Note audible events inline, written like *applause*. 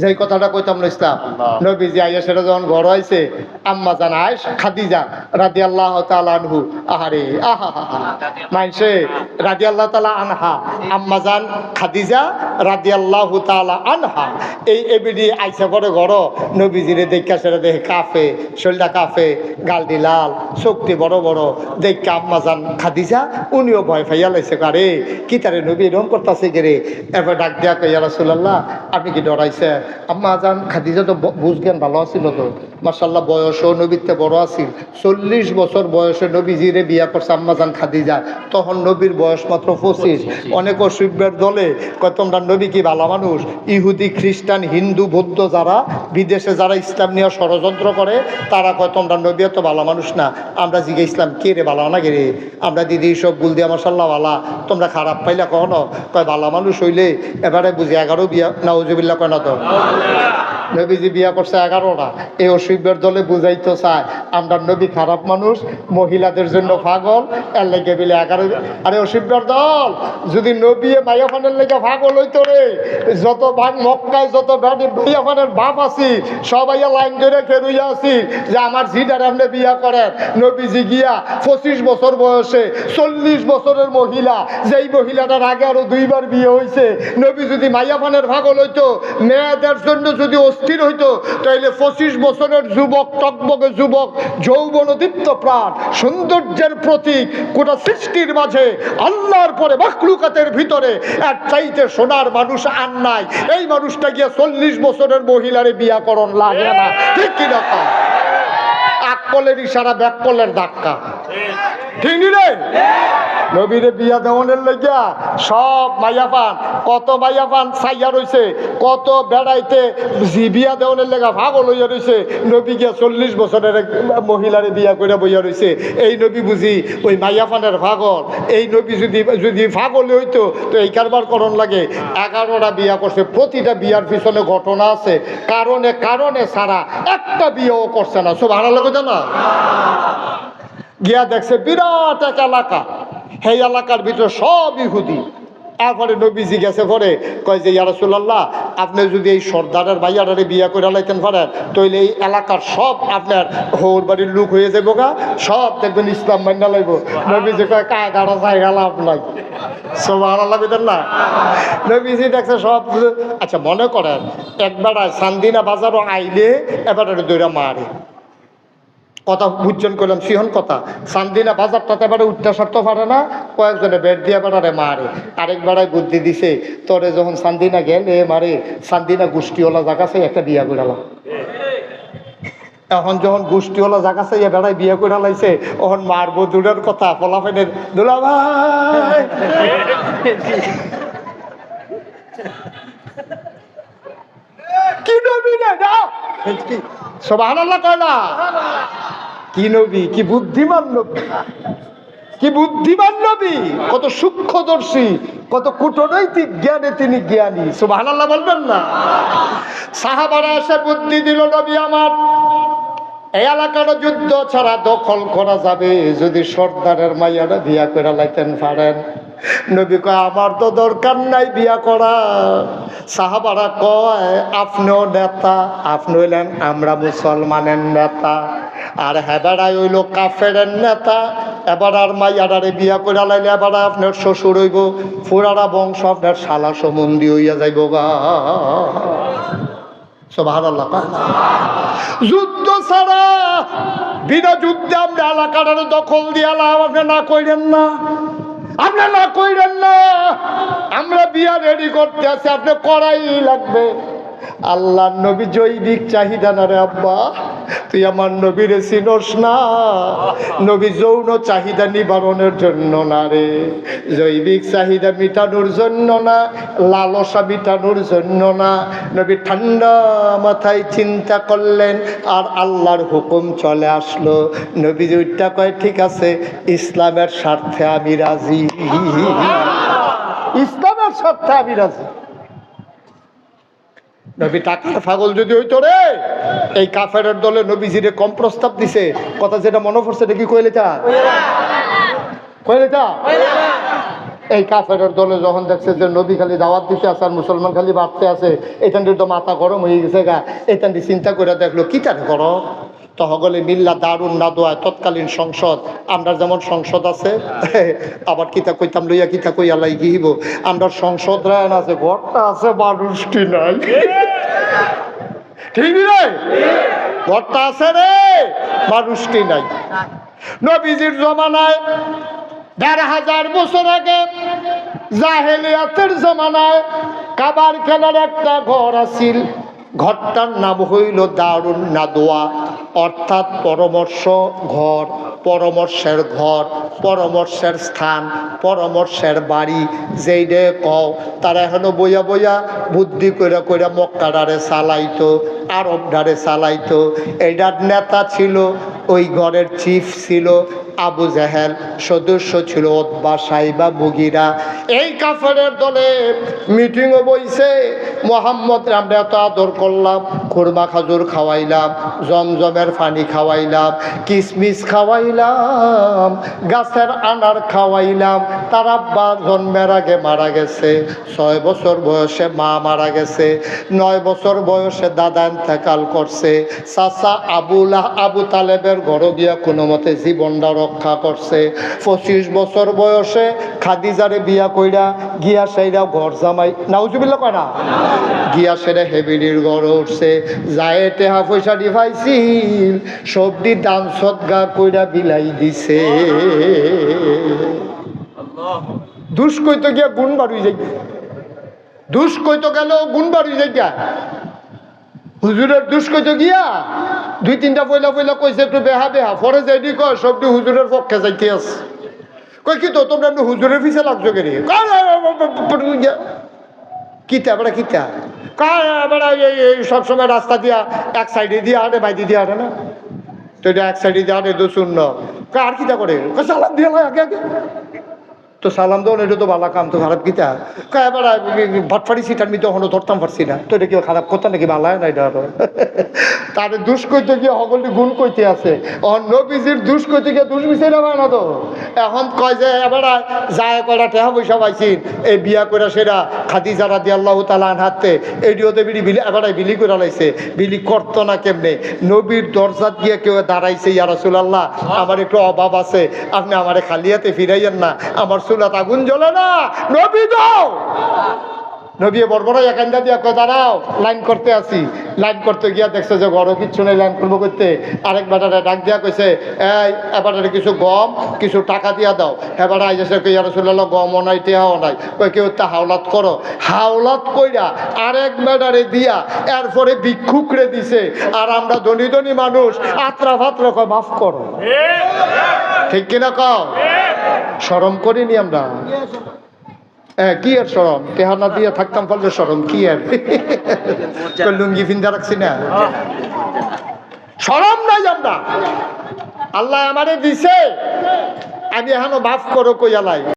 যে কথাটা কইতাম না ইসলাম নবীজি আইয়া সেটা যখন ঘর হয়েছে আম্মা জান আয়স খাদিজা রাদি আল্লাহ আনহু আহারে আহা মাইনসে রাদি আল্লাহ তালা আনহা আম্মা জান খাদিজা রাদি আল্লাহ তালা আনহা। এই এবিডি আইসা পরে ঘর নবীজিরে দেখা সেটা দেখে কাফে শরীরটা কাফে গালটি লাল শক্তি বড় বড়। দেখে আম্মা জান খাদিজা উনিও ভয় ফাইয়া লাইছে কারে কি তারে নবী এরকম করতেছে কে রে? এরপর ডাক দিয়া কইয়া রাসুল্লাহ আপনি কি ডরাইছে আম্মা জান, খাদিজা তো বুঝ জ্ঞান ভালো আছিল তো। মার্শাল্লাহ বয়সও নবীতে বড় আছিল। চল্লিশ বছর বয়সে নবীজিরে বিয়া করছে আম্মা জান, খাদিজা। তখন নবীর বয়স মাত্র পঁচিশ। অনেক অসুবিধার দলে তোমরা নবী কি ভালো মানুষ? ইহুদি, খ্রিস্টান, হিন্দু, বৌদ্ধ যারা বিদেশে যারা ইসলাম নিয়ে ষড়যন্ত্র করে, তারা কয়, তোমরা নবী তো ভালো মানুষ না। আমরা জিগে ইসলাম কে রে ভালো না কে রে? আমরা দিদি সব বুল দিয়া মাসাল্লাহ ভালা। তোমরা খারাপ পাইলা কখনো? কয়, ভালো মানুষ হইলে এবারে বুঝি এগারো বিয়া নাউজুবিল্লা কয় না তো? अल्लाह নবীজি বিয়া করছে এগারোটা। এই অসুবিধার দলে বুঝাইতে চায় আমরা নবী খারাপ মানুষ, মহিলাদের জন্য পাগল, এর লেগে বিলে এগারো আরে অসুবিধার দল, যদি নবী মাইয়াফানের লেগে পাগল হইতো রে, যত ভাগ মক্কায়, যত মাইয়াফানের বাপ আছি, সবাই লাইন ধরে খেরুইয়া আছি যে আমার ঝিটার আপনি বিয়া করেন। নবীজি গিয়া পঁচিশ বছর বয়সে চল্লিশ বছরের মহিলা, যেই মহিলাটার আগে আরও দুইবার বিয়ে হয়েছে নবী যদি মাইয়াফানের পাগল হইতো, মেয়েদের জন্য যদি অস্থির হইতো তাইলে পঁচিশ বছরের যুবক টকবকে যুবক যৌবন দীপ্ত প্রাণ সৌন্দর্যের প্রতীক গোটা সৃষ্টির মাঝে আল্লাহর পরে মখলুকাতের ভিতরে এক চাইতে সোনার মানুষ আর নাই। এই মানুষটা গিয়ে চল্লিশ বছরের মহিলারে বিয়া করণ লাগে না। ঠিক কিনা আকলের ইশারা ব্যাকলের ধাক্কা। ঠিক নি রে? নবীরে বিয়া দেওয়ানের লেগিয়া সব মাইয়া পান, কত মাইয়া পান সাইয়া রইছে, কত বেড়াইতে বিয়া দেওয়ানের লেগা ভাগল হইয়া রইছে, নবী গিয়া চল্লিশ বছরের মহিলারে বিয়া করে বইয়া রইছে, এই নবী বুঝি ওই মাইয়া পানের ভাগল, এই নবী যদি যদি ভাগলে হইতো, তো এই কারবার করণ লাগে। এগারোটা বিয়া করছে, প্রতিটা বিয়ার পিছনে ঘটনা আছে, কারণে কারণে সারা একটা বিয়েও করছে না। সব ভালো লাগে না? গিয়া দেখছে বিরাট এক এলাকা। সেই এলাকার ভিতরে সব ইহুদি। এরপরে নবীজি গেছে পরে কয় যে ইয়ারসুল্লাহ আপনি যদি এই সর্দারের ভাইয়ারে বিয়া করে লাইতেন পারেন তাহলে এই এলাকার সব আপনার হৌর বাড়ির লোক হয়ে যাব গা, সব দেখবেন ইসলাম মান্না লাগবো নবীজি কয় কায় গাড়া না। নবীজি দেখছে সব আচ্ছা মনে করেন, একবার সান্দিনা বাজারও আইলে এবার দৈরা মারে। কথা বুঝজন করলাম সিহন কথা। সান্দিনা বাজারটাতে এবারে উঠতে সারতে পারে না কয়েকজনে বেড দিয়ে বেড়ারে মারে। আরেক বেড়ায় বুদ্ধি দিছে তোরে যখন সান্দিনা গেল এ মারে সান্দিনা গোষ্ঠীওয়ালা জায়গা সেই একটা বিয়া করালাম এখন যখন গোষ্ঠীওয়ালা জায়গা চাই বেড়ায় বিয়ে করে লাইছে তখন মারবো দূরের কথা ফলাফেনের দুলা ভাই। কি নবী কয় না? কি নবী? কি বুদ্ধিমান নবী? কি বুদ্ধিমান নবী? কত সূক্ষ্মদর্শী, কত কূটনৈতিক জ্ঞানে তিনি জ্ঞানী। সুবাহ বলবেন না। সাহাবারা এসে বুদ্ধি দিল, নবী আমার, এই এলাকার যুদ্ধ ছাড়া দখল করা যাবে। যদি সর্দারের মাইয়ারা বিয়া করে লাইতেন পারেন নবী কয়, আমার তো দরকার নাই বিয়া করা। সাহাবারা কয়, আপনিও নেতা, আপনি হইলেন আমরা মুসলমানের নেতা। আর হেবারাই হইল কাফের নেতা। এবার আর মাইয়ারারে বিয়া করে লাইলে এবার আপনার শ্বশুর হইব, ফুরারা বংশ আপনার শালা সম্বন্ধী হইয়া যাইব গা। যুদ্ধ ছাড়া, বিনা যুদ্ধে আমরা এলাকার দখল দিয়ালাম আপনি না কইলেন না। আপনি না কইলেন না। আমরা বিয়া রেডি করতে আছি, আপনি করাই লাগবে। আল্লাহ নবী জৈবিক চাহিদা না রে আব্বা। তুই আমার নবীরে চিনস না। নবী যৌন চাহিদা নিবারণের জন্য না রে। জৈবিক চাহিদা মিটানোর জন্য না, লালসা মিটানোর জন্য না। নবী ঠান্ডা মাথায় চিন্তা করলেন, আর আল্লাহর হুকুম চলে আসলো। নবী ওইটা কয়, ঠিক আছে, ইসলামের স্বার্থে আমি রাজি। ইসলামের স্বার্থে আমি রাজি। নবী টাকার ফাগল যদি হইতো রে? এই কাফের দলে নবীজিরে কম প্রস্তাব দিছে। কথা যেটা মনে পড়ছে, এটা কি কইলে তা? কইলে তা? এই কাফেরের দলে যখন দেখছে যে নবী খালি দাওয়াত দিতে আছে আর মুসলমান খালি বাড়তে আছে এখানটির তো মাথা গরম হয়ে গেছে গা। এখানটি চিন্তা করে দেখল, কি তার করো তহগলে মিল্লা দারুণ নাদোয়া, তৎকালীন সংসদ। আমরা যেমন সংসদ আছে, *laughs* আবার কিতা কইতাম লইয়া কিতা কইয়া লাই গিহিব আমরা সংসদ রায়ন আছে, ঘরটা আছে, মানুষটি নাই। ঠিক রে ঘরটা আছে রে, মানুষটি নাই। নবীজির জমানায় দেড় হাজার বছর আগে জাহেলিয়াতের জমানায় কাবার খেলার একটা ঘর আছিল। ঘরটার নাম হইল দারুণ নাদোয়া। অর্থাৎ পরামর্শ ঘর, পরামর্শের ঘর, পরামর্শের স্থান, পরামর্শের বাড়ি, যেই ডে কও। তারা এখনও বইয়া বইয়া বুদ্ধি করে করে মক্কাডারে চালাইতো আরব ডারে চালাইতো। এইটার নেতা ছিল, ওই ঘরের চিফ ছিল আবু জাহেল সদস্য ছিল ওতবা সাইবা মুগিরা। এই কাফারের দলে মিটিংও বইছে। মোহাম্মদ আমরা এত আদর করলাম, খুরমা খাজুর খাওয়াইলাম, জমজমের পানি খাওয়াইলাম, কিসমিস খাওয়াইলাম, গাছের আনার খাওয়াইলাম। তার আব্বা জন্মের আগে মারা গেছে, ছয় বছর বয়সে মা মারা গেছে, নয় বছর বয়সে দাদা ইন্তেকাল করছে। চাচা আবুলাহ আবু তালেবের ঘর গিয়া কোনো মতে জীবনটা রক্ষা করছে। পঁচিশ বছর বয়সে খাদিজারে বিয়া কইরা গিয়া সেইরা ঘর জামাই। নাউজুবিল্লা কয় না? গিয়া সেরে হেবিলির ঘর উঠছে। যায় টেহা পয়সা দি পাইছিল সবটি দান সদগা কইরা বিলাই দিছে। দুষ কইতো গিয়া গুণ বাড়ি যাই দুষ কইতো গেল গুণ বাড়ি যাই হুজুরের দুষ কইতো গিয়া দুই তিনটা পয়লা পয়লা কইছে একটু বেহা বেহা। পরে যাইনি কয়, সবটি হুজুরের পক্ষে যাইতে আছে? কই কি তো, তোমরা একটু হুজুরের পিছে লাগছো কেন? কিতা, বেড়া কিতা? কার বেড়া এই সবসময় রাস্তা দিয়া, এক সাইডে দিয়ে আরে বাইদি দিয়ে আরে না? তো এটা এক সাইডে দিয়ে আরে তো শূন্য। কার কিতা করে? সালাম দিয়ে আগে আগে। তো সালাম দেওয়া এটা তো ভালো কাম তো খারাপ কিতা কা এবার ভটফাড়ি সিটার মিতে হনো ধরতাম পারছি না। তো এটা কি খারাপ কথা নাকি? ভালো হয় না এটা আরও? *laughs* তারে দুষ কইতে গিয়ে সকলটি গুণ কইতে আছে। অন্য বিজির দুষ কইতে গিয়ে দুষ মিশে না না তো? এখন কয় যে এবার যায় কয়টা টেহা পয়সা পাইছিন এই বিয়া করে সেরা খাদি যারা দিয়ে আল্লাহ তালা হাতে এডিওতে বিলি বিলি এবার বিলি করে লাইছে। বিলি করতো না কেমনে? নবীর দরজাত গিয়ে কেউ দাঁড়াইছে ইয়া রাসূলুল্লাহ আমার একটু অভাব আছে আপনি আমারে খালিয়াতে ফিরাইয়েন না আমার চুলাত আগুন জ্বলে না নবী দাও। নবী বড় একান্দা দিয়া কয় দাঁড়াও লাইন করতে আসি। লাইন করতে গিয়া দেখছে যে ঘরও কিচ্ছু নেই লাইন করব করতে। আরেক বেটারে ডাক দিয়া কইছে এই এবারে কিছু গম কিছু টাকা দিয়া দাও। এবারে আইসে কই রসুল্লাহ গমও নাই টেহাও নাই। কই কেউ তা হাওলাত করো? হাওলাত কইরা আরেক বেটারে দিয়া এরপরে ভিক্ষুকরে দিছে আর আমরা ধনী ধনী মানুষ আত্রা ফাত্রা কয় মাফ করো। ঠিক। কিনা কও? সরম করিনি আমরা? হ্যাঁ কি আর সরম তেহানা দিয়ে থাকতাম পারলে সরম কি আর লুঙ্গি ফিন্দা রাখছি না? সরম নাই আমরা। আল্লাহ আমারে দিছে। আমি এখনও বাফ করো কইয়ালাই